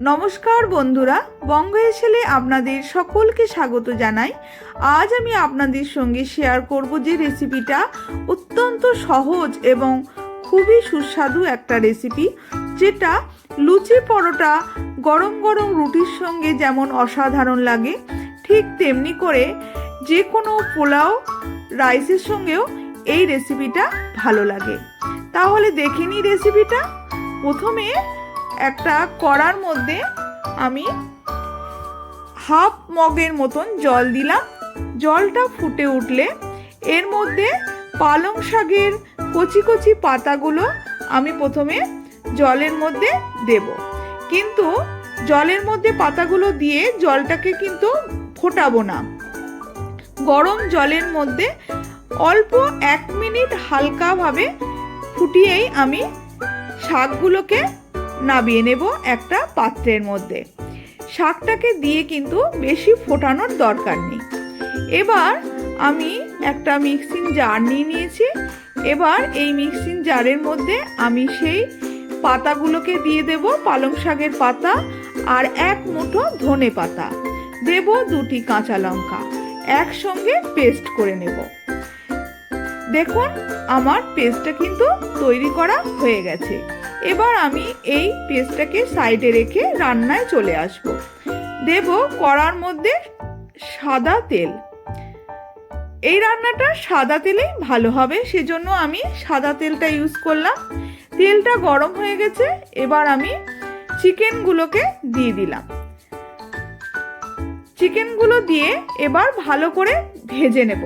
নমস্কার বন্ধুরা বঙ্গ এসেলে আপনাদের সকলকে স্বাগত জানাই। আজ আমি আপনাদের সঙ্গে শেয়ার করব যে রেসিপিটা অত্যন্ত সহজ এবং খুবই সুস্বাদু একটা রেসিপি যেটা লুচি পরোটা, গরম গরম রুটির সঙ্গে যেমন অসাধারণ লাগে, ঠিক তেমনি করে যে কোনো পোলাও রাইসের সঙ্গেও এই রেসিপিটা ভালো লাগে। তাহলে দেখে নিই রেসিপিটা প্রথমে একটা কড়ার মধ্যে আমি হাফ মগের মতন জল দিলাম। জলটা ফুটে উঠলে এর মধ্যে পালং শাকের কচি কচি পাতাগুলো আমি প্রথমে জলের মধ্যে দেব। কিন্তু জলের মধ্যে পাতাগুলো দিয়ে জলটাকে কিন্তু ফোটাবো না। গরম জলের মধ্যে অল্প এক মিনিট হালকাভাবে ফুটিয়েই আমি শাকগুলোকে নাবিয়ে নেব একটা পাত্রের মধ্যে। শাকটাকে দিয়ে কিন্তু বেশি ফোটানোর দরকার নেই। এবার আমি একটা মিক্সিং জার নিয়ে নিয়েছি। এবার এই মিক্সিং জারের মধ্যে আমি সেই পাতাগুলোকে দিয়ে দেব, পালং শাকের পাতা আর এক মুঠো ধনে পাতা। দেব দুটি কাঁচা লঙ্কা, একসঙ্গে পেস্ট করে নেব। দেখুন, আমার পেস্টটা কিন্তু তৈরি করা হয়ে গেছে। এবার আমি এই পেস্টটাকে সাইডে রেখে রান্নায় চলে আসব। দেব কড়ার মধ্যে সাদা তেল। এই রান্নাটা সাদা তেলেই ভালো হবে, সেজন্য আমি সাদা তেলটা ইউজ করলাম। তেলটা গরম হয়ে গেছে, এবার আমি চিকেনগুলোকে দিয়ে দিলাম। চিকেনগুলো দিয়ে এবার ভালো করে ভেজে নেব।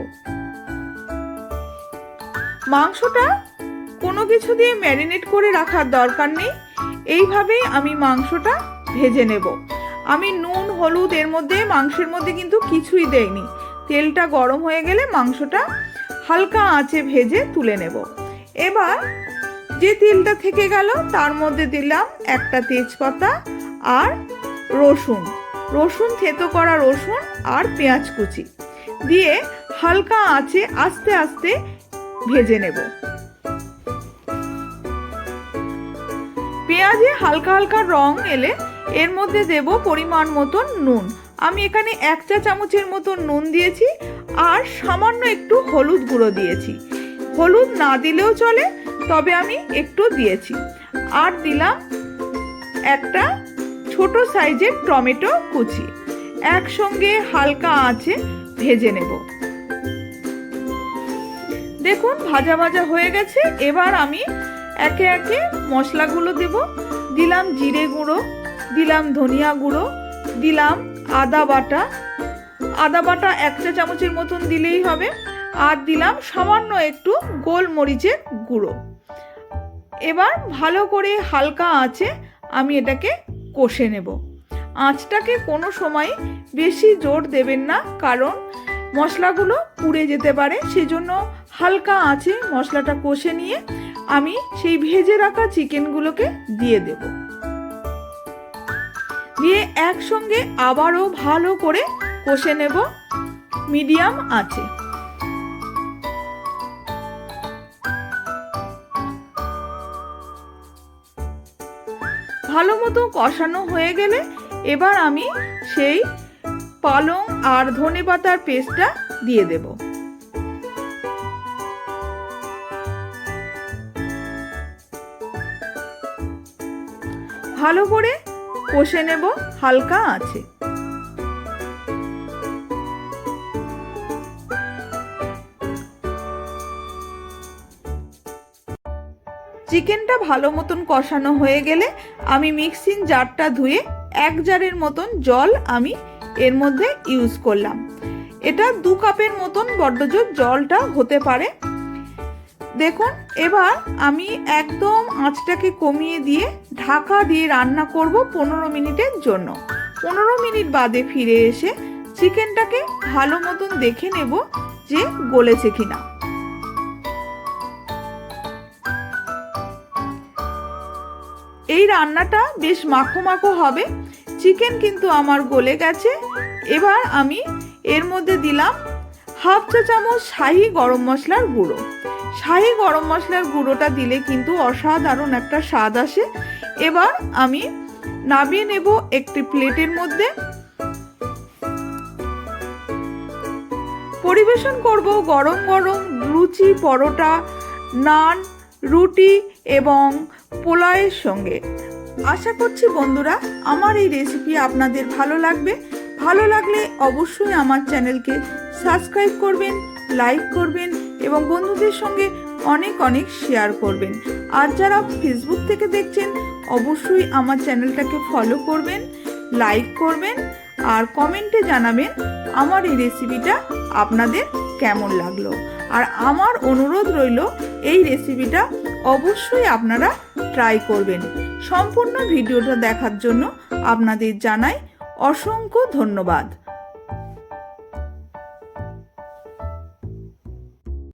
মাংসটা কোনো কিছু দিয়ে ম্যারিনেট করে রাখার দরকার নেই। এইভাবেই আমি মাংসটা ভেজে নেব। আমি নুন, হলুদ, এর মধ্যে, মাংসের মধ্যে কিন্তু কিছুই দেইনি। তেলটা গরম হয়ে গেলে মাংসটা হালকা আঁচে ভেজে তুলে নেব। এবার যে তেলটা থেকে গেল, তার মধ্যে দিলাম একটা তেজপাতা আর রসুন। রসুন, থেতো করা রসুন আর পেঁয়াজ কুচি। দিয়ে হালকা আঁচে আস্তে আস্তে ভেজে নেব। পেঁয়াজে হালকা হালকা রং এলে এর মধ্যে দেব পরিমাণ মতন নুন। আমি এখানে এক চা চামচের মতো নুন দিয়েছি আর সামান্য একটু হলুদ গুঁড়ো দিয়েছি। হলুদ না দিলেও চলে, তবে আমি একটু দিয়েছি। আর দিলাম একটা ছোট সাইজের টমেটো কুচি। একসঙ্গে হালকা আঁচে ভেজে নেব। দেখুন, ভাজা ভাজা হয়ে গেছে। এবার আমি একে একে মশলাগুলো দেব। দিলাম জিরে গুঁড়ো, দিলাম ধনিয়া গুঁড়ো, দিলাম আদা বাটা। আদা বাটা এক চা চামচের মতন দিলেই হবে। আর দিলাম সামান্য একটু গোলমরিচের গুঁড়ো। এবার ভালো করে হালকা আঁচে আমি এটাকে কষে নেব। আঁচটাকে কোনো সময় বেশি জোর দেবেন না, কারণ মশলাগুলো পুড়ে যেতে পারে। সেজন্য হালকা আঁচে মশলাটা কষে নিয়ে আমি সেই ভেজে রাখা চিকেনগুলোকে দিয়ে দেব। দিয়ে একসঙ্গে আবারও ভালো করে কষে নেব। মিডিয়াম আছে। ভালো মতো কষানো হয়ে গেলে এবার আমি সেই পালং আর ধনে পাতার পেস্টটা দিয়ে দেব। ভালো করে কষে নেব, হালকা আছে। চিকেনটা ভালো মতন কষানো হয়ে গেলে আমি মিক্সিং জারটা ধুয়ে এক জারের মতন জল আমি এর মধ্যে ইউজ করলাম। এটা দু কাপের মতন বড্ডজোর জলটা হতে পারে। দেখুন, এবার আমি একদম আঁচটাকে কমিয়ে দিয়ে ঢাকা দিয়ে রান্না করব পনেরো মিনিটের জন্য। পনেরো মিনিট বাদে ফিরে এসে চিকেনটাকে ভালো মতন দেখে নেব যে গলেছে কিনা। এই রান্নাটা বেশ মাখো মাখো হবে, চিকেন কিন্তু আমার গলে গেছে। এবার আমি এর মধ্যে দিলাম হাফ চা চামচ শাহি গরম মশলার গুঁড়ো। শাহি গরম মশলার গুঁড়োটা দিলে কিন্তু অসাধারণ একটা স্বাদ আসে। এবার আমি নামিয়ে নেব একটি প্লেটের মধ্যে। পরিবেশন করব গরম গরম লুচি, পরোটা, নান, রুটি এবং পোলাওয়ের সঙ্গে। আশা করছি বন্ধুরা, আমার এই রেসিপি আপনাদের ভালো লাগবে। ভালো লাগলে অবশ্যই আমার চ্যানেলকে সাবস্ক্রাইব করবেন, লাইক করবেন এবং বন্ধুদের সঙ্গে অনেক অনেক শেয়ার করবেন। আর যারা ফেসবুক থেকে দেখছেন, অবশ্যই আমার চ্যানেলটাকে ফলো করবেন লাইক করবেন আর কমেন্টে জানাবেন আমার এই রেসিপিটা আপনাদের কেমন লাগল। আর আমার অনুরোধ রইল, এই রেসিপিটা অবশ্যই আপনারা ট্রাই করবেন। সম্পূর্ণ ভিডিওটা দেখার জন্য আপনাদের জানাই অসংখ্য ধন্যবাদ।